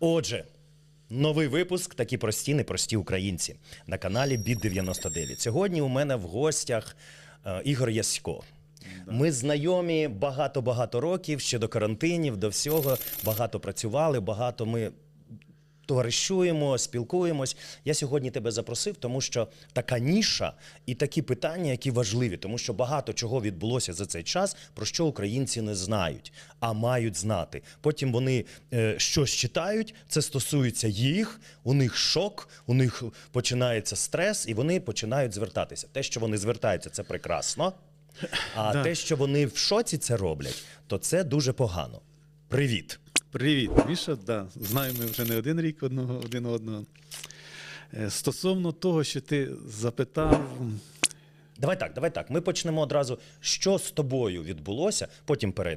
Отже, новий випуск такі прості, непрості українці на каналі Біт 99. Сьогодні у мене в гостях е, Ігор Ясько. Ми знайомі багато-багато років ще до карантинів, до всього. Багато працювали, багато ми товаришуємо, спілкуємось. Я сьогодні тебе запросив, тому що така ніша і такі питання, які важливі, тому що багато чого відбулося за цей час, про що українці не знають, а мають знати. Потім вони е, щось читають, це стосується їх, у них шок, у них починається стрес, і вони починають звертатися. Те, що вони звертаються, це прекрасно. А Да. те, що вони в шоці це роблять, то це дуже погано. Привіт. Привіт, Міша. Да, Знаю, ми вже не один рік одного один одного. Е, Стосовно того, що ти запитав, Давай так, давай так. Ми почнемо одразу, що з тобою відбулося, потім перейдемо